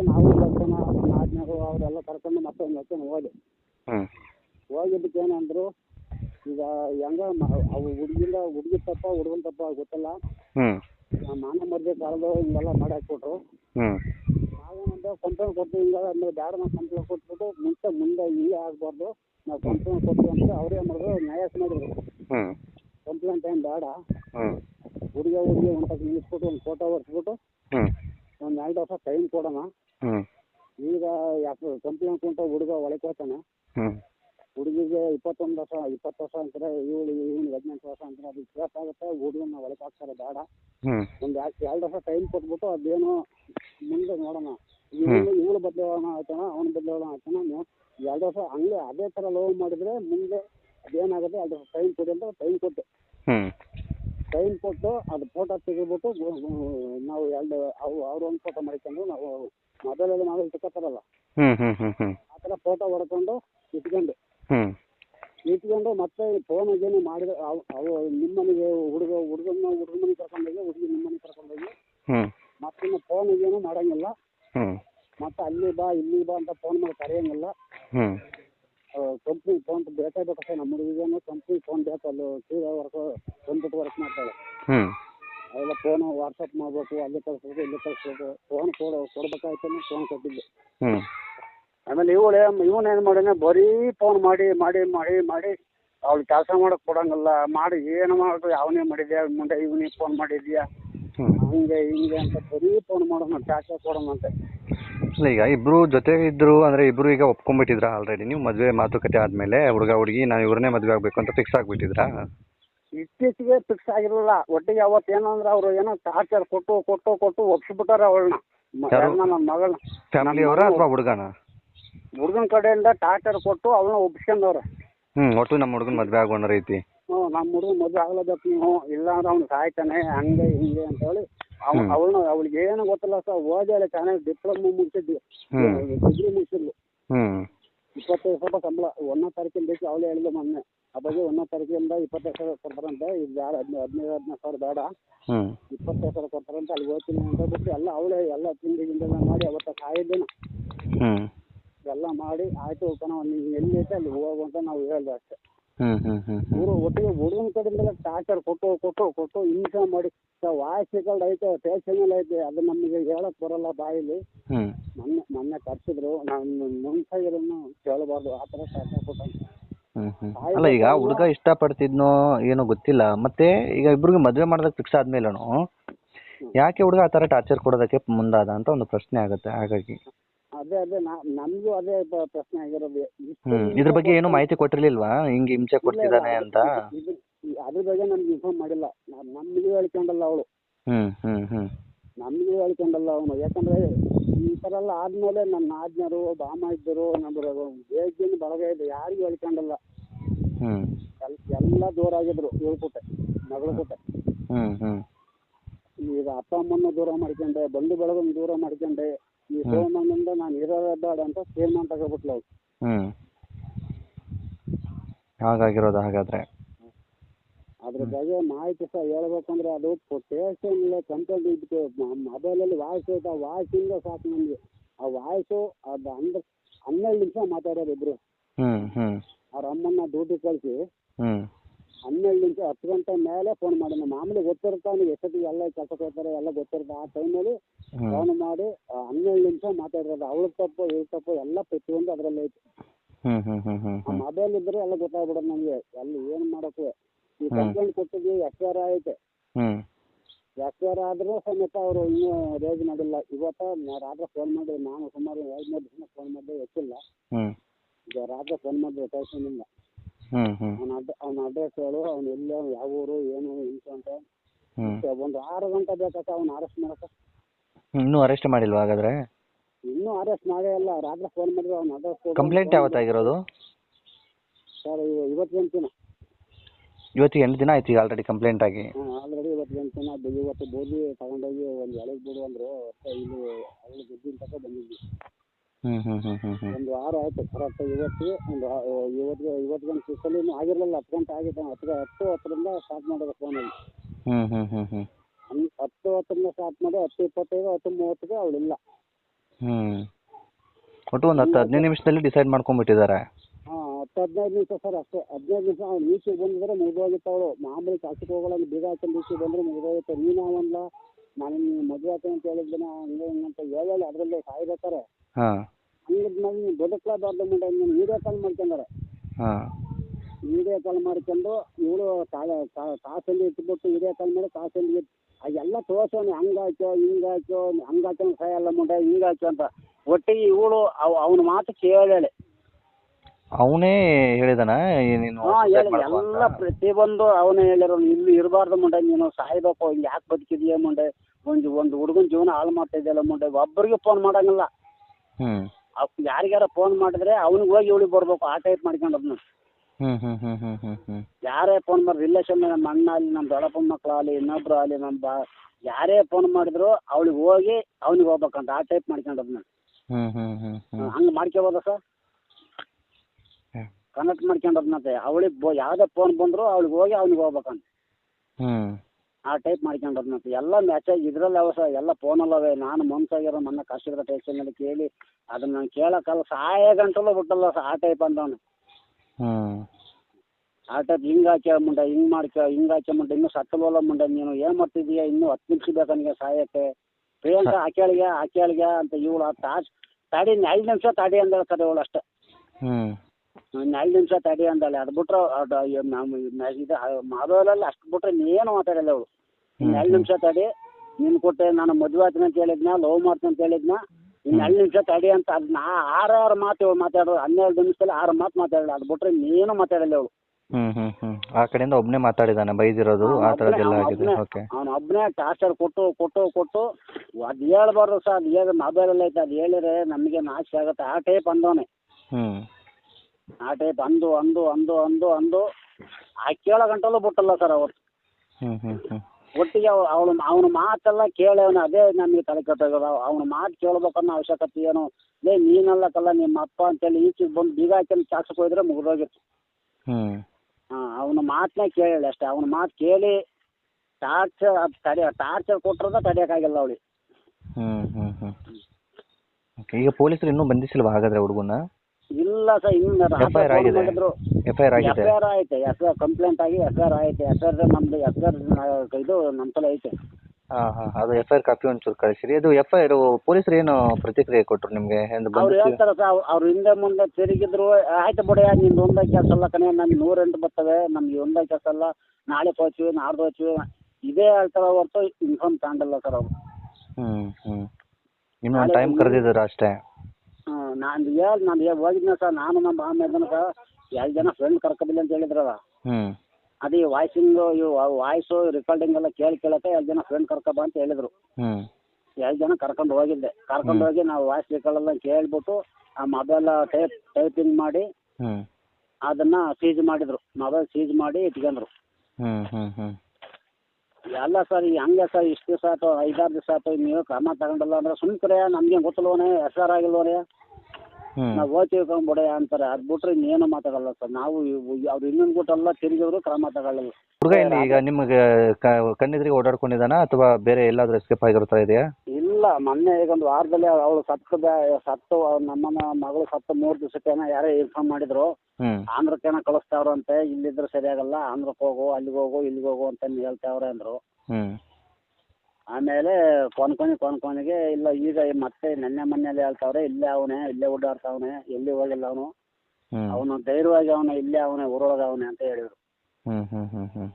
ಮತ್ತೆ ನಾವು ಲಕ್ಷಣ ಆಜ್ಞರು ಅವರೆಲ್ಲ ಕರ್ಕೊಂಡು ಮತ್ತೆ ಒಂದು ಲಕ್ಷಣ ಹೋದೆ. ಹ್ಞೂ ಹೋಗಿದ್ದಕ್ಕೆ ಏನಂದ್ರು ಈಗ ಹೆಂಗ ಅವ್ ಹುಡುಗಿಂದ ಹುಡುಗಿ ತಪ್ಪ ಹುಡುಗನ ತಪ್ಪ ಗೊತ್ತಲ್ಲ. ಹ್ಞೂ ಮಾನ ಮಧ್ಯೆ ಕಾಲದ ಹಿಂಗೆಲ್ಲ ಮಾಡಿ ಹಾಕ್ಬಿಟ್ರು. ಹ್ಞೂ ನಾವೇನಂದ್ರೆ ಕಂಪ್ಲೇಂಟ್ ಕೊಟ್ಟು ಹಿಂಗೆಲ್ಲ ನೀವು ಬ್ಯಾಡ ನಾವು ಕಂಪ್ಲೇಂಟ್ ಕೊಟ್ಬಿಟ್ಟು ಮುಂಚೆ ಮುಂದೆ ಹಿಂಗೆ ಆಗಬಾರ್ದು. ನಾವು ಕಂಪ್ಲೇಂಟ್ ಕೊಡ್ತೀವಿ ಅಂತ ಅವ್ರೇ ಮಾಡಿದ್ರು ನ್ಯಾಯ ಮಾಡಿದ್ರು. ಹ್ಞೂ ಕಂಪ್ಲೇಂಟ್ ಏನು ಬೇಡ. ಹ್ಞೂ ಹುಡುಗ ಹುಡುಗಿ ಒಂದು ನಿಲ್ಲಿಸ್ಬಿಟ್ಟು ಒಂದು ಫೋಟೋ ಹೊರಿಸ್ಬಿಟ್ಟು ಒಂದ್ ಒಂದು ಎರಡು ವರ್ಷ ಟೈಮ್ ಕೊಡೋಣ. ಈಗ ಯಾಕೆ ಕಂಪ್ಲೇಂಟ್ ಕೊಟ್ಟು ಹುಡುಗ ಒಳಗೆ ಹೋಗ್ತಾನೆ ಹ್ಞೂ ಹುಡುಗಿಗೆ ಇಪ್ಪತ್ತೊಂದು ವರ್ಷ ಇಪ್ಪತ್ತು ವರ್ಷ ಅಂತಾರೆ ಇವಳು ಇವನು ಹದಿನೆಂಟು ವರ್ಷ ಅಂತಾರೆ ಅದು ಕೇಸ್ ಆಗುತ್ತೆ ಹುಡುಗನ ಒಳಗೆ ಹಾಕ್ತಾರೆ ಬೇಡ. ಒಂದ್ ಒಂದು ಎರಡು ವರ್ಷ ಟೈಮ್ ಕೊಟ್ಬಿಟ್ಟು ಅದೇನು ಮುಂದೆ ನೋಡೋಣ. ಇವಳು ಇವಳು ಬದಲಾವಣೆ ಆಯ್ತಾನ ಅವನ ಬದಲಾವಣೆ ಆಯ್ತಾನ ನೋ ಎರಡು ವರ್ಷ ಹಂಗೆ ಅದೇ ತರ ಲೋನ್ ಮಾಡಿದ್ರೆ ಮುಂದೆ ಅದೇನಾಗುತ್ತೆ ಎರಡು ವರ್ಷ ಟೈಮ್ ಕೊಡಿ ಅಂತ ಟೈಮ್ ಕೊಟ್ಟೆ. ಟೈಮ್ ಕೊಟ್ಟು ಅದು ಫೋಟೋ ಗು- ನಾವು ಎರಡು ಅವು ಅವ್ರು ಒಂದು ಫೋಟೋ ಮಾಡ್ಕೊಂಡು ನಾವು ಮೊಬೈಲಲ್ಲಿ ನಾವು ಇಟ್ಕೋತಾರಲ್ಲ ಹ್ಮ್ ಹ್ಮ್ ಹ್ಮ್ ಆ ಥರ ಫೋಟೋ ಹೊಡ್ಕೊಂಡು ಇಟ್ಕೊಂಡು. ಇಟ್ಕೊಂಡು ಮತ್ತೆ ಫೋನ್ ಏನು ಮಾಡಿದ್ರೆ ಅವು ಅವು ನಿಮ್ಮ ಮನೆಗೆ ಹುಡುಗ ಹುಡುಗನ ಹುಡುಗನ ಮನೆಗೆ ಕರ್ಕೊಂಡೋಗಿ ಹುಡುಗಿ ನಿಮ್ಮ ಮನೆಗೆ ಕರ್ಕೊಂಡೋಗಿ ಹ್ಞೂ ಮತ್ತೆ ಫೋನ್ ಏನು ಮಾಡಂಗಿಲ್ಲ. ಮತ್ತೆ ಅಲ್ಲಿ ಬಾ ಇಲ್ಲಿ ಬಾ ಅಂತ ಫೋನ್ ಮಾಡಿ ಕರೆಯಂಗಿಲ್ಲ. ಕಂಪ್ನಿ ಫೋನ್ ಬೇಕಾ ಸರ್ ನಮ್ಮ ಹುಡುಗಿಗೇನು ಕಂಪ್ನಿ ಫೋನ್ ಬೇಕು ಅಲ್ಲಿ ಸೀದಾ ವರ್ಕ್ ಕಂಪ್ಯೂಟರ್ ವರ್ಕ್ ಮಾಡ್ತಾಳೆ. ಹ್ಞೂ ಅವೆಲ್ಲ ಫೋನ್ ವಾಟ್ಸಪ್ ಮಾಡಬೇಕು ಅಲ್ಲಿ ಕಳಿಸ್ಬೇಕು ಇಲ್ಲಿ ಕಳಿಸ್ಬೇಕು. ಫೋನ್ ಕೊಡ ಕೊಡ್ಬೇಕಾಯ್ತು ಫೋನ್ ಕೊಟ್ಟಿದ್ದೆ ಹ್ಞೂ ಆಮೇಲೆ ಇವಳು ಇವನು ಏನು ಮಾಡಿನ ಬರೀ ಫೋನ್ ಮಾಡಿ ಮಾಡಿ ಮಾಡಿ ಮಾಡಿ ಅವ್ಳು ಕೆಲಸ ಮಾಡಕ್ ಕೊಡಂಗಿಲ್ಲ ಮಾಡಿ ಏನು ಮಾಡೋದು ಯಾವನೇ ಮಾಡಿದ್ಯಾ ಮುಂದೆ ಇವನಿಗೆ ಫೋನ್ ಮಾಡಿದ್ಯಾ ಹಿಂಗೆ ಹಂಗೆ ಅಂತ ಬರೀ ಫೋನ್ ಮಾಡೋಣ ಕೆಲಸ ಕೊಡೋಣ ಅಂತ ಇಲ್ಲ ಈಗ ಇಬ್ರು ಜೊತೆ ಇದ್ದರು ಅಂದ್ರೆ ಇಬ್ರು ಈಗ ಒಪ್ಕೊಂಬಿಟ್ಟಿದ್ರ ಆಲ್ರೆಡಿ ನೀವು ಮದುವೆ ಮಾತುಕತೆ ಆದಮೇಲೆ ಹುಡುಗ ಹುಡುಗಿ ನಾವು ಇವ್ರನ್ನೇ ಮದುವೆ ಆಗಬೇಕು ಅಂತ ಫಿಕ್ಸ್ ಆಗಿಬಿಟ್ಟಿದ್ರಾ? ಇತ್ತೀಚೆಗೆ ಫಿಕ್ಸ್ ಆಗಿರಲಿಲ್ಲ. ಒಟ್ಟಿಗೆ ಅವತ್ತು ಅಂದ್ರೆ ಅವರು ಏನೋ ಟಾರ್ಚರ್ ಕೊಟ್ಟು ಕೊಟ್ಟು ಕೊಟ್ಟು ಒಪ್ಸಿಬಿಟ್ಟಾರೆ ಅವಳನ್ನ. ಯಾರು? ನನ್ನ ಮಗಳ ಫ್ಯಾಮಿಲಿ ಅವರ ಅಥವಾ ಹುಡುಗನ? ಹುಡುಗನ ಕಡೆಯಿಂದ ಟಾರ್ಚರ್ ಕೊಟ್ಟು ಅವಳನ್ನ ಒಪ್ಸ್ಕೊಂಡವ್ರೆ. ಹ್ಮ್ ಒಟ್ಟು ನಮ್ಮ ಹುಡುಗನ ಮದುವೆ ಆಗೋಣ ರೀತಿ. ಹ್ಞೂ ನಮ್ಮ ಹುಡುಗ ಮದುವೆ ಆಗ್ಲೇಬೇಕು ನೀವು ಇಲ್ಲ ಅಂದ್ರೆ ಅವ್ನು ಸಾಯ್ತಾನೆ ಹಂಗೆ ಹಿಂಗೆ ಅಂತ ಹೇಳಿ ಅವ್ ಅವಳಿಗೆ ಏನು ಗೊತ್ತಿಲ್ಲ ಸರ್ ಓದಿಲ್ಲ ಚೆನ್ನಾಗಿ ಡಿಪ್ಲೊಮಾ ಮುಗಿಸಿದ್ವಿ ಡಿಗ್ರಿ ಮುಗಿಸಿದ್ಲು. ಇಪ್ಪತ್ತೈದು ಸಾವಿರ ಸಂಬಳ. ಒಂದನೇ ತಾರೀಕಿನ ಬೇಕು ಅವಳು ಹೇಳಿದ್ಲು ಮೊನ್ನೆ. ಅಪ್ಪಾಜಿ ಒಂದನೇ ತಾರೀಕಿಂದ ಇಪ್ಪತ್ತೈದು ಸಾವಿರ ಕೊಡ್ತಾರಂತೆ ಇದು ಯಾರು ಹದಿನೈದು ಹದಿನೈದು ಹದಿನಾರು ಸಾವಿರ ಬೇಡ. ಇಪ್ಪತ್ತೈದು ಸಾವಿರ ಕೊಡ್ತಾರಂತೆ ಅಲ್ಲಿ ಹೋಗ್ತೀನಿ ಅಂತ ಬಿಟ್ಟು ಎಲ್ಲ ಅವಳೇ ಎಲ್ಲ ತಿಂಡಿ ಗಿಂಡೆಲ್ಲ ಮಾಡಿ ಅವತ್ತು ಸಾಯಿದ್ದೇನೆ ಎಲ್ಲ ಮಾಡಿ ಆಯ್ತು ಕಣ ನೀವು ಎಲ್ಲಿ ಐತೆ ಅಲ್ಲಿ ಹೋಗು ಅಂತ ನಾವು ಹೇಳ್ದೆ ಅಷ್ಟೇ. ಹ್ಮ್ ಹ್ಮ್ ಹ್ಮ್ ಹ್ಮ್. ಇವರು ಒಟ್ಟಿಗೆ ಹುಡುಗನ ಕಡೆಯಿಂದಲೇ ಟಾರ್ಚರ್ ಕೊಟ್ಟು ಕೊಟ್ಟು ಕೊಟ್ಟು ಹಿಂಸೆ ಮಾಡಿ. ವಾಯ್ಸ್ ರೆಕಾರ್ಡ್ ಐತೆ ಟೇಷನಲ್ಲಿ ಐತೆ ಅದು ನಮಗೆ ಹೇಳಕ್ ಬರಲ್ಲ ಬಾಯಲ್ಲಿ. ಹ್ಮ್. ಮೊನ್ನೆ ಮೊನ್ನೆ ಕರ್ಸಿದ್ರು. ನಾನು ಮುಂಚಾಗಿರೋನು ಕೇಳಬಾರ್ದು. ಆ ತರ ಟಾರ್ಚರ್ ಕೊಟ್ಟ ಹ್ಮ್ ಹ್ಮ್. ಅಲ್ಲ ಈಗ ಹುಡುಗ ಇಷ್ಟಪಡ್ತಿದ್ನೋ ಏನೋ ಗೊತ್ತಿಲ್ಲ. ಮತ್ತೆ ಈಗ ಇಬ್ರಿಗೆ ಮದ್ವೆ ಮಾಡೋದಕ್ಕೆ ಫಿಕ್ಸ್ ಆದ್ಮೇಲೂ ಯಾಕೆ ಹುಡುಗ ಆ ಥರ ಟಾರ್ಚರ್ ಕೊಡೋದಕ್ಕೆ ಮುಂದಾದ ಅಂತ ಒಂದು ಪ್ರಶ್ನೆ ಆಗುತ್ತೆ. ಹಾಗಾಗಿ. ಅದೇ ಅದೇ ನಾ- ನಮಗೂ ಅದೇ ಪ್ರಶ್ನೆ ಆಗಿರೋದು. ಹ್ಮ್ ಇದ್ರ ಬಗ್ಗೆ ಏನು ಮಾಹಿತಿ ಕೊಟ್ಟಿರ್ಲಿಲ್ವಾ? ಹಿಂಗೆ ಹಿಂಸೆ ಕೊಡ್ತಿದ್ದಾನೆ ಅಂತ. ಇದು ಈ- ಅದ್ರ ಬಗ್ಗೆ ನಮ್ಗೆ ಇನ್ಫಾರ್ಮ್ ಮಾಡಿಲ್ಲ. ನಮ್ಗೆ ಹೇಳ್ಕೊಂಡಲ್ಲ ಅವಳು. ಹ್ಮ್ ಹ್ಮ್ ಹ್ಮ್. ನಮ್ಗೆ ಹೇಳ್ಕೊಂಡಲ್ಲ ಅವನು. ಯಾಕಂದ್ರೆ ಈ ಥರ ಎಲ್ಲ ಆದ್ಮೇಲೆ ನನ್ನ ಆಜ್ಞರು ಬಾಮ ಇದ್ದರು ನಮ್ಮ ಬೇಜಿನ ಬಳಗ ಇದೆ. ಯಾರಿಗೂ ಹೇಳ್ಕೊಂಡಲ್ಲ. ಹ್ಮ್. ಎಲ್ ಎಲ್ಲ ದೂರ ಆಗಿದ್ರು ಹೇಳ್ಕೊಟ್ಟೆ ಮಗಳ ಕೊಟ್ಟೆ ಹ್ಮ್ ಹ್ಮ್. ಈಗ ಅಪ್ಪ ಅಮ್ಮನ ದೂರ ಮಾಡ್ಕೊಂಡೆ ಬಂಧು ಬಳಗನ ದೂರ ಮಾಡ್ಕೊಂಡೆ. ಈ ಸೋಮನಿಂದ ನಾನು ಇರೋದೇ ಬೇಡ ಅಂತ ತೀರ್ಮಾನ ತಗೊಬಿಟ್ಲು ಅವ್ಳು. ಹ್ಮ್. ಹಾಗಾಗಿರೋದು ಹಾಗಾದ್ರೆ. ಅದ್ರ ಬಗ್ಗೆ ಮಾಹಿತಿ ಸಹ ಹೇಳ್ಬೇಕಂದ್ರೆ ಅದು ಸ್ಟೇಷನ್ ಕಂಪ್ಲೇಂಟ್ ಮೊಬೈಲ್ ಮೊಬೈಲಲ್ಲಿ ವಾಯ್ಸ್ ಐತೆ ಆ ವಾಯ್ಸಿಂದ ಸಾಕು ನಮ್ಗೆ. ಆ ವಾಯ್ಸು ಅದ್ ಅಂದ್ರೆ ಹನ್ನೆರಡು ನಿಮಿಷ ಮಾತಾಡೋರು ಇಬ್ರು. ಹ್ಮ್ ಹ್ಮ್. ಅವ್ರ ಅಮ್ಮನ್ನ ಡ್ಯೂಟಿ ಕಳಿಸಿ ಹ್ಮ್. ಹನ್ನೆರಡು ನಿಮಿಷ ಹತ್ತು ಗಂಟೆ ಮೇಲೆ ಫೋನ್ ಮಾಡಿ. ಮಾಮೂಲಿ ಗೊತ್ತಿರುತ್ತೆ ಅವ್ನಿಗೆ ಎಷ್ಟೊತ್ತಿಗೆ ಎಲ್ಲ ಕೆಲಸ ಹೋಗ್ತಾರೆ ಎಲ್ಲ ಗೊತ್ತಿರುತ್ತೆ ಆ ಟೈಮಲ್ಲಿ ಫೋನ್ ಮಾಡಿ ಹನ್ನೆರಡು ನಿಮಿಷ ಮಾತಾಡಿರೋದು. ಅವಳ ತಪ್ಪು ಇವ್ರ ತಪ್ಪು ಎಲ್ಲ ಪ್ರತಿಯೊಂದು ಅದರಲ್ಲಿ ಐತೆ. ಮೊಬೈಲ್ ಇದ್ರೆ ಎಲ್ಲ ಗೊತ್ತಾಗ್ಬಿಡೋದು ನಮಗೆ. ಅಲ್ಲಿ ಏನು ಮಾಡೋಕ್ಕೆ? ಈ. ಕಂಪ್ಲೇಂಟ್ ಕೊಟ್ಟಿದ್ವಿ ಎಫ್ ಆರ್ ಐತೆ. ಎಫ್ ಆರ್ ಆದ್ರೂ ಸಮೇತ ಅವರು ಇನ್ನೂ ರೇಜ್ ಮಾಡಿಲ್ಲ. ಇವತ್ತು ರಾತ್ರಿ ಫೋನ್ ಮಾಡಿ ನಾನು ಸುಮಾರು ಎರಡು ಮೂರು ದಿನ ಫೋನ್ ಮಾಡಿದೆ ಎತ್ತಿಲ್ಲ ಈಗ ರಾತ್ರಿ ಫೋನ್ ಮಾಡಿದ್ರು ಸ್ಟೇಷನಿಂದ ಹ್ಮ್ ಹ್ಮ್. ಅವನ ಅಡ್ ಅವನ ಅಡ್ರೆಸ್ ಹೇಳು ಅವ್ನು ಎಲ್ಲಿ ಅವ್ನು ಯಾವ ಊರು ಏನು ಇಂತು ಅಂತ. ಹ್ಮ್. ಒಂದು ಆರು ಗಂಟೆ ಬೇಕಾಕ ಅವ್ನು ಅರೆಸ್ಟ್ ಮಾಡಕ್ಕೆ. ಇನ್ನೂ ಅರೆಸ್ಟ್ ಮಾಡಿಲ್ವಾ ಹಾಗಾದ್ರೆ? ಇನ್ನೂ ಅರೆಸ್ಟ್ ಮಾಡೇ ಇಲ್ಲ ರಾತ್ರಿ ಫೋನ್ ಮಾಡಿದ್ರೆ ಅವ್ನ ಅಡ್ರೆಸ್ ಕಂಪ್ಲೇಂಟ್ ಯಾವತ್ತಾಗಿರೋದು? ಸರ್ ಇವತ್ತು ಗಂಟಿನ ಇವತ್ತಿಗೆ ಎಂಟು ದಿನ ಆಯ್ತು ಈಗ ಆಲ್ರೆಡಿ ಕಂಪ್ಲೇಂಟ್ ಆಗಿ. ಆಲ್ರೆಡಿ ಇವತ್ತು ಗಂಟಿನ ಅದು ಇವತ್ತು ಬೋದಿ ತಗೊಂಡೋಗಿ ಒಂದು ಎಳೆಗೆ ಬಿಡು ಅಂದರು ಇಲ್ಲಿ ಅವಳು ದುಡ್ಡಿನ ತಕ ಬಂದಿದ್ವಿ. ಹ್ಮ್ ಹ್ಮ್ ಹ್ಮ್ ಹ್ಮ್ ಹ್ಮ್. ಒಂದು ವಾರ ಆಯ್ತು ಕರೆಕ್ಟ್ ಇವತ್ತಿಗೆ ಒಂದು ಇವತ್ತಿಗೆ ಇವತ್ತು ಇವತ್ತು ಗಂಟೆ ಸಿಕ್ಕಲ್ಲಿ ಇನ್ನೂ ಆಗಿರಲಿಲ್ಲ ಹತ್ತು ಗಂಟೆ ಆಗಿದೆ ಹತ್ತು ಹತ್ತು ಹತ್ತರಿಂದ ಸ್ಟಾರ್ಟ್ ಮಾಡೋದು ಫೋನಲ್ಲಿ ಹ್ಮ್ ಹ್ಮ್ ಹ್ಮ್ ಹ್ಮ್. ಹನ್- ಹತ್ತು ಹತ್ತರಿಂದ ಸ್ಟಾರ್ಟ್ ಮಾಡಿ ಹತ್ತು ಇಪ್ಪತ್ತೈದು ಹತ್ತು ಮೂವತ್ತಿಗೆ ಅವಳಿಲ್ಲ ಹ್ಮ್. ಒಟ್ಟು ಒಂದು ಹತ್ತು ಹದಿನೈದು ನಿಮಿಷದಲ್ಲಿ ಡಿಸೈಡ್ ಮಾಡ್ಕೊಂಡ್ಬಿಟ್ಟಿದ್ದಾರೆ. ಹಾಂ ಹತ್ತು ಹದಿನೈದು ನಿಮಿಷ ಸರ್ ಅಷ್ಟೇ. ಹದಿನೈದು ನಿಮಿಷ ಅವ್ನು ಈಚೆಗೆ ಬಂದಿದ್ರೆ ಮುಗಿದೋಗಿತ್ತು ಅವಳು. ಮಾಮೂಲಿ ಕೆಲಸಕ್ಕೆ ಹೋಗಲ್ಲ ಅಲ್ಲಿ ಬೀಗ ಹಾಕೊಂಡು ಈಚೆಗೆ ಬಂದರೆ ಮುಗಿದೋಗಿತ್ತು. ನೀನು ಅವನ್ಲ ನಾನು ನಿನ್ನ ಮದುವೆ ಆಯ್ತು ಅಂತ ಹೇಳಿದ್ದನ ಹಂಗೆ ಹಿಂಗೆ ಅಂತ ಹೇಳಲ್ಲ ಅದರಲ್ಲಿ ಸಾಯ್ಬೇಕಾರೆ ಹಾಂ. ಹಂಗಿದ್ಮೇಲೆ ನೀನು ಬದುಕಲಾರ್ದು ಮುಂದೆ ನೀನು ವೀಡಿಯೋ ಕಾಲ್ ಮಾಡ್ಕೊಂಡಾರೆ. ಹಾಂ. ವಿಡಿಯೋ ಕಾಲ್ ಮಾಡ್ಕೊಂಡು ಇವಳು ಕಾಸಲ್ಲಿ ಇಟ್ಬಿಟ್ಟು ವಿಡಿಯೋ ಕಾಲ್ ಮಾಡಿ ಕಾಸಲ್ಲಿ ಎಲ್ಲ ತೋರ್ಸೋನು ಹಂಗಾಯ್ತು ಹಿಂಗಾಯ್ತು ಹಂಗಾಯ್ತು ಸಾಯಲ್ಲ ಮುಂಡೆ ಹಿಂಗಾಯ್ತು ಅಂತ. ಒಟ್ಟಿಗೆ ಇವಳು ಅವನ ಮಾತು ಕೇಳೇಳೆ ಅವನೇ ಹೇಳಿದಾನ ನೀನು ಹಾಂ ಹೇಳಿ ಎಲ್ಲ? ಪ್ರತಿಯೊಂದು ಅವನೇ ಹೇಳಿರೋ ಇಲ್ಲಿ ಇರಬಾರ್ದು ಮುಂಡೆ ನೀನು ಸಾಯ್ಬೇಕು ಹಿಂಗೆ ಯಾಕೆ ಬದುಕಿದೀಯ ಮುಂಡೆ? ಒಂದು ಒಂದು ಹುಡುಗನ ಜೀವನ ಹಾಳು ಮಾಡ್ತಾ ಇದೆಯಲ್ಲ ಮುಂಡೆ? ಒಬ್ಬರಿಗೆ ಫೋನ್ ಮಾಡಂಗಿಲ್ಲ. ಹ್ಮ್. ಅವ್ ಯಾರಿಗಾರ ಫೋನ್ ಮಾಡಿದ್ರೆ ಅವ್ನಿಗೆ ಹೋಗಿ ಇವಳಿಗೆ ಬರ್ಬೇಕು ಆ ಟೈಪ್ ಮಾಡ್ಕೊಂಡು ಅದನ್ನ ಯಾರೇ ಫೋನ್ ಮಾಡಿ ರಿಲೇಷನ್ ನಮ್ಮ ಅಣ್ಣ ಆಗಲಿ ನಮ್ಮ ದೊಡ್ಡಪ್ಪನ ಮಕ್ಳು ಆಗಲಿ ಇನ್ನೊಬ್ರು ಆಗಲಿ ನಮ್ಮ ಬಾ ಯಾರೇ ಫೋನ್ ಮಾಡಿದ್ರು ಅವಳಿಗೆ ಹೋಗಿ ಅವ್ನಿಗೆ ಹೋಗ್ಬೇಕಂತ ಆ ಟೈಪ್ ಮಾಡ್ಕೊಂಡು ಅದನ್ನ ಹಂಗೆ ಮಾಡ್ಕೋಬೋದಾ ಸರ್. ಕನೆಕ್ಟ್ ಮಾಡ್ಕೊಂಡು ಅದನ್ನಂತೆ ಅವಳಿಗೆ ಬೋ ಯಾವುದೇ ಫೋನ್ ಬಂದ್ರು ಅವಳಿಗೆ ಹೋಗಿ ಅವ್ನಿಗೆ ಹೋಗ್ಬೇಕಂತ. ಆ ಟೈಪ್ ಮಾಡ್ಕೊಂಡ್ರ ಮತ್ತೆ ಎಲ್ಲ ಮ್ಯಾಚ್ ಇದ್ರಲ್ಲಿ ಎಲ್ಲಾ ಸರ್ ಎಲ್ಲ ಫೋನಲ್ಲವೆ ನಾನು ಮನ್ಸಾಗಿರೋ ನನ್ನ ಕಷ್ಟದ ಟೆನ್ಷನಲ್ಲಿ ಕೇಳಿ ಅದನ್ನ ನಾನು ಕೇಳೋಕ್ಕಲ್ಲ ಸಹಾಯ ಗಂಟಲು ಬಿಟ್ಟಲ್ಲ ಸರ್ ಆ ಟೈಪ್ ಅಂದವನು. ಆ ಟೈಪ್ ಹಿಂಗೆ ಹಾಕ್ಯ ಮುಂಡ ಹಿಂಗೆ ಮಾಡ್ಕೊ ಹಿಂಗೆ ಹಾಕ್ಯ ಮುಂಡ ಇನ್ನೂ ಸತ್ತಲ್ವಲ್ಲ ಮುಂಡ ನೀನು ಏನು ಮಾಡ್ತಿದೀಯ? ಇನ್ನೂ ಹತ್ತು ನಿಮಿಷ ಬೇಕು ನನಗೆ ಸಾಯಕ್ಕೆ. ಪ್ರಿಯಾಂಕ ಆಕ್ಯಾಳಿಗೆ ಆಕ್ಯಾಳಿಗೆ ಅಂತ ಇವಳು ತಾಡಿ ತಡಿ ಐದು ನಿಮಿಷ ತಾಡಿ ಅಂದಾಳೆ ಸರ್ ಇವಳು ಅಷ್ಟೇ. ಐದು ನಿಮಿಷ ತಡಿ ಅಂದಾಳೆ ಅದು ಬಿಟ್ರೆ ಇದು ಮೊಬೈಲಲ್ಲಿ ಅಷ್ಟು ಬಿಟ್ರೆ ಇನ್ನೇನು ಮಾತಾಡಲ್ಲ ಅವಳು. ನಾಲ್ಕು ನಿಮಿಷ ತಡಿ. ನೀನು ಕೊಟ್ಟೆ ನಾನು ಮದುವೆ ಆಗ್ತೀನಿ ಅಂತ ಹೇಳಿದ್ನ ಲವ್ ಮಾಡ್ತೀನಿ ಅಂತ ಹೇಳಿದ್ನ? ಇನ್ನು ನಿಮಿಷ ತಡಿ ಅಂತ ಅದ್ ನಾ ಆರು ಆರು ಮಾತು ಇವಳು ಮಾತಾಡೋ ಹನ್ನೆರಡು ನಿಮಿಷದಲ್ಲಿ ಆರು ಮಾತು ಮಾತಾಡಲ್ಲ ಅದು ಬಿಟ್ರೆ ಇನ್ನೇನು ಮಾತಾಡಲ್ಲ ಅವಳು. ಹ್ಮ್ ಹ್ಮ್ ಹ್ಮ್. ಆ ಕಡೆಯಿಂದ ಒಬ್ನೇ ಮಾತಾಡಿದಾನೆ ಬೈದಿರೋದು ಆ ಥರದ್ದೆಲ್ಲ ಆಗಿದೆ. ಓಕೆ ಅವನು ಒಬ್ಬನೇ ಟಾರ್ಚರ್ ಕೊಟ್ಟು ಕೊಟ್ಟು ಕೊಟ್ಟು ಅದು ಹೇಳ್ಬಾರ್ದು ಸರ್. ಅದು ಹೇಗೆ ಮೊಬೈಲಲ್ಲಿ ಐತೆ. ಅದು ಹೇಳಿದ್ರೆ ನಮಗೆ ನಾಶ ಆಗುತ್ತೆ. ಆ ಟೈಪ್ ಅಂದವನೇ. ಹ್ಮ್. ಆ ಟೈಪ್ ಅಂದು ಅಂದು ಅಂದು ಅಂದು. ಅಂದು ಆ ಕೇಳೋ ಗಂಟಲು ಬಿಟ್ಟಲ್ಲ ಸರ್ ಅವರು. ಒಟ್ಟಿಗೆ ಅವಳು ಅವನು ಮಾತೆಲ್ಲ ಕೇಳವನ ಅದೇ ನಮಗೆ ತಲೆ ಕೆಟ್ಟೋಗೋದು ಅವನ ಮಾತು ಕೇಳ್ಬೇಕನ್ನೋ ಅವಶ್ಯಕತೆ ಏನು? ಲೇ ನೀನಲ್ಲಕ್ಕಲ್ಲ ನಿಮ್ಮ ಅಪ್ಪ ಅಂತೇಳಿ ಈಚೆಗೆ ಬಂದು ಬೀಗ ಹಾಕೊಂಡು ಚಾಕ್ಸಕ್ಕೆ ಹೋದ್ರೆ ಮುಗಿದೋಗಿತ್ತು. ಹ್ಮ್. ಹಾಂ ಅವನ ಮಾತನ್ನ ಕೇಳಿ ಅಷ್ಟೇ. ಅವನ ಮಾತು ಕೇಳಿ ಟಾರ್ಚರ್ ಅದು ತಡೆ ಟಾರ್ಚರ್ ಕೊಟ್ಟರದ ತಡೆಯೋಕ್ಕಾಗಿಲ್ಲ ಅವಳಿಗೆ. ಹ್ಮ್ ಹ್ಮ್ ಹ್ಮ್. ಓಕೆ ಈಗ ಪೊಲೀಸರು ಇನ್ನೂ ಬಂಧಿಸಿಲ್ವಾ ಹಾಗಾದ್ರೆ ಹುಡುಗನ ಇಲ್ಲ ಸರ್ ಇನ್ನು ಎಫ್ ಐ ಆರ್ ಆಗಿದೆ ಎಫ್ ಐ ಆರ್ ಎಫ್ ಆಗಿದೆ ಐ ಆರ್ ಐತೆ ಎಫ್ ಕಂಪ್ಲೇಂಟ್ ಆಗಿ ಎಫ್ ಐ ಆರ್ ಐತೆ ಎಫ್ ಐ ಆರ್ ನಮ್ದು ಎಫ್ ಐ ಆರ್ ಇದು ನಮ್ಮ ತಲೆ ಐತೆ ಹಾಂ ಹಾಂ ಅದು ಎಫ್ ಐ ಆರ್ ಕಾಪಿ ಒಂಚೂರು ಕಳಿಸಿರಿ ಅದು ಎಫ್ ಐ ಆರ್ ಪೊಲೀಸರು ಏನು ಪ್ರತಿಕ್ರಿಯೆ ಕೊಟ್ಟರು ನಿಮಗೆ ಎಂದು ಅವ್ರು ಬಂದು ಹೇಳ್ತಾರೆ ಸರ್ ಅವ್ರು ಹಿಂದೆ ಮುಂದೆ ತಿರುಗಿದ್ರು ಆಯ್ತು ಬಿಡಿ ನಿಮ್ದು ಒಂದೇ ಕೆಲಸ ಅಲ್ಲ ಕಣೆ ನಮ್ಗೆ ನೂರೆಂಟು ಬರ್ತವೆ ನಮ್ಗೆ ಒಂದೇ ಕೆಲಸ ಅಲ್ಲ ನಾಳೆ ಹೋಗ್ತೀವಿ ನಾಡ್ದು ಹೋಗ್ತೀವಿ ಇದೇ ಹೇಳ್ತಾರೆ ಹೊರತು ಇನ್ಫಾರ್ಮ್ ತಗೊಂಡಲ್ಲ ಸರ್ ಅವರು ಹ್ಞೂ ಹ್ಞೂ ನಿಮ್ಮ ಟೈಮ್ ಕರೆದಿದ್ದಾರೆ ಅಷ್ಟೇ ನಾನು ಹೇಳಿ ನಾನು ಹೇಳಿ ಹೋಗಿದ್ನ ಸರ್ ನಾನು ನಮ್ಮ ಆಮೇಲೆ ಸರ್ ಎರಡು ಜನ ಫ್ರೆಂಡ್ ಕರ್ಕೊಬಿಲ್ಲ ಅಂತ ಹೇಳಿದ್ರಲ್ಲ. ಹ್ಞೂ ಅದೇ ವಾಯ್ಸಿಂಗ್ ಇವು ವಾಯ್ಸ್ ರೆಕಾರ್ಡಿಂಗ್ ಎಲ್ಲ ಕೇಳಿ ಕೇಳಕ್ಕೆ ಎರಡು ಜನ ಫ್ರೆಂಡ್ ಕರ್ಕೊಬ ಅಂತ ಹೇಳಿದ್ರು. ಹ್ಞೂ ಎರಡು ಜನ ಕರ್ಕೊಂಡು ಹೋಗಿದ್ದೆ. ಕರ್ಕೊಂಡು ಹೋಗಿ ನಾವು ವಾಯ್ಸ್ ರೆಕಾರ್ಡ್ ಎಲ್ಲ ಕೇಳ್ಬಿಟ್ಟು ಆ ಮೊಬೈಲ್ ಟೈಪ್ ಟೈಪಿಂಗ್ ಮಾಡಿ ಹ್ಞೂ ಅದನ್ನ ಸೀಜ್ ಮಾಡಿದ್ರು. ಮೊಬೈಲ್ ಸೀಜ್ ಮಾಡಿ ಇಟ್ಕೊಂಡ್ರು. ಎಲ್ಲ ಹ್ಞೂ ಹ್ಞೂ ಅಲ್ಲ ಸರ್ ಈ ಹಂಗೆ ಸರ್ ಇಷ್ಟು ದಿವಸ ಆಯ್ತು ಐದಾರು ದಿವಸ ಆಯ್ತು ನೀವು ಕ್ರಮ ತಗೊಂಡಲ್ಲ ಅಂದ್ರೆ ಸುಮ್ಕರೆ ನಮ್ಗೆ ಗೊತ್ತಿಲ್ವನೇ ಹೆಸರು ಆಗಿಲ್ವನೇ. ಹ್ಞೂ ನಾವು ಓದ್ತೀವಿ ಕಂಬಿಡೆ ಅಂತಾರೆ. ಅದ್ ಬಿಟ್ರೆ ಇನ್ನೇನು ಮಾತಾಡಲ್ಲ ಸರ್. ನಾವು ಇವ್- ಅವ್ರು ಇನ್ನೊಂದು ಬಿಟ್ಟೆಲ್ಲ ತಿರುಗಿದ್ರು ಕ್ರಮ ತಗೊಳ್ಳಲ್ಲ. ಹುಡುಗ ಇಲ್ಲಿ ಈಗ ನಿಮಗೆ ಕಣ್ಣೆದ್ರಿಗೆ ಓಡಾಡ್ಕೊಂಡಿದಾನ ಅಥವಾ ಬೇರೆ ಎಲ್ಲಾದ್ರೂ ಎಸ್ಕೇಪ್ ಆಗಿರ್ತಾ ಇದೆಯಾ? ಇಲ್ಲ ಮೊನ್ನೆ ಈಗ ಒಂದು ವಾರದಲ್ಲಿ ಅವಳು ಸತ್ತು ಬ್ಯಾ- ಸತ್ತು ನಮ್ಮ ನಮ್ಮನ ಮಗಳು ಸತ್ತು ಮೂರು ದಿವಸಕ್ಕೇನ ಯಾರೇ ಇನ್ಫಾರ್ಮ್ ಮಾಡಿದ್ರು. ಹ್ಞೂ ಆಂಧ್ರಕ್ಕೇನೋ ಕಳಿಸ್ತಾವ್ರಂತೆ ಇಲ್ಲಿದ್ರೆ ಸರಿಯಾಗಲ್ಲ ಆಂಧ್ರಕ್ಕೆ ಹೋಗು ಅಲ್ಲಿಗೆ ಹೋಗು ಇಲ್ಲಿಗೆ ಹೋಗು ಅಂತ ಹೇಳ್ತಾವ್ರೆ ಅಂದ್ರು. ಹ್ಞೂ ಆಮೇಲೆ ಕೊನ್ ಕೊನೆ ಕೊನ್ ಕೊನೆಗೆ ಇಲ್ಲ ಈಗ ಮತ್ತೆ ನೆನ್ನೆ ಮೊನ್ನೆಲ್ಲಿ ಹೇಳ್ತಾವ್ರೆ ಇಲ್ಲೇ ಅವನೇ ಇಲ್ಲೇ ಓಡಾಡ್ತಾವನೆ ಎಲ್ಲಿ ಹೋಗಿಲ್ಲ ಅವನು. ಹ್ಞೂ ಅವನು ಧೈರ್ಯವಾಗಿ ಅವನು ಇಲ್ಲೇ ಅವನೇ ಊರೊಳಗೆ ಅವನೇ ಅಂತ ಹೇಳಿದ್ರು. ಹ್ಞೂ ಹ್ಞೂ ಹ್ಞೂ ಹ್ಞೂ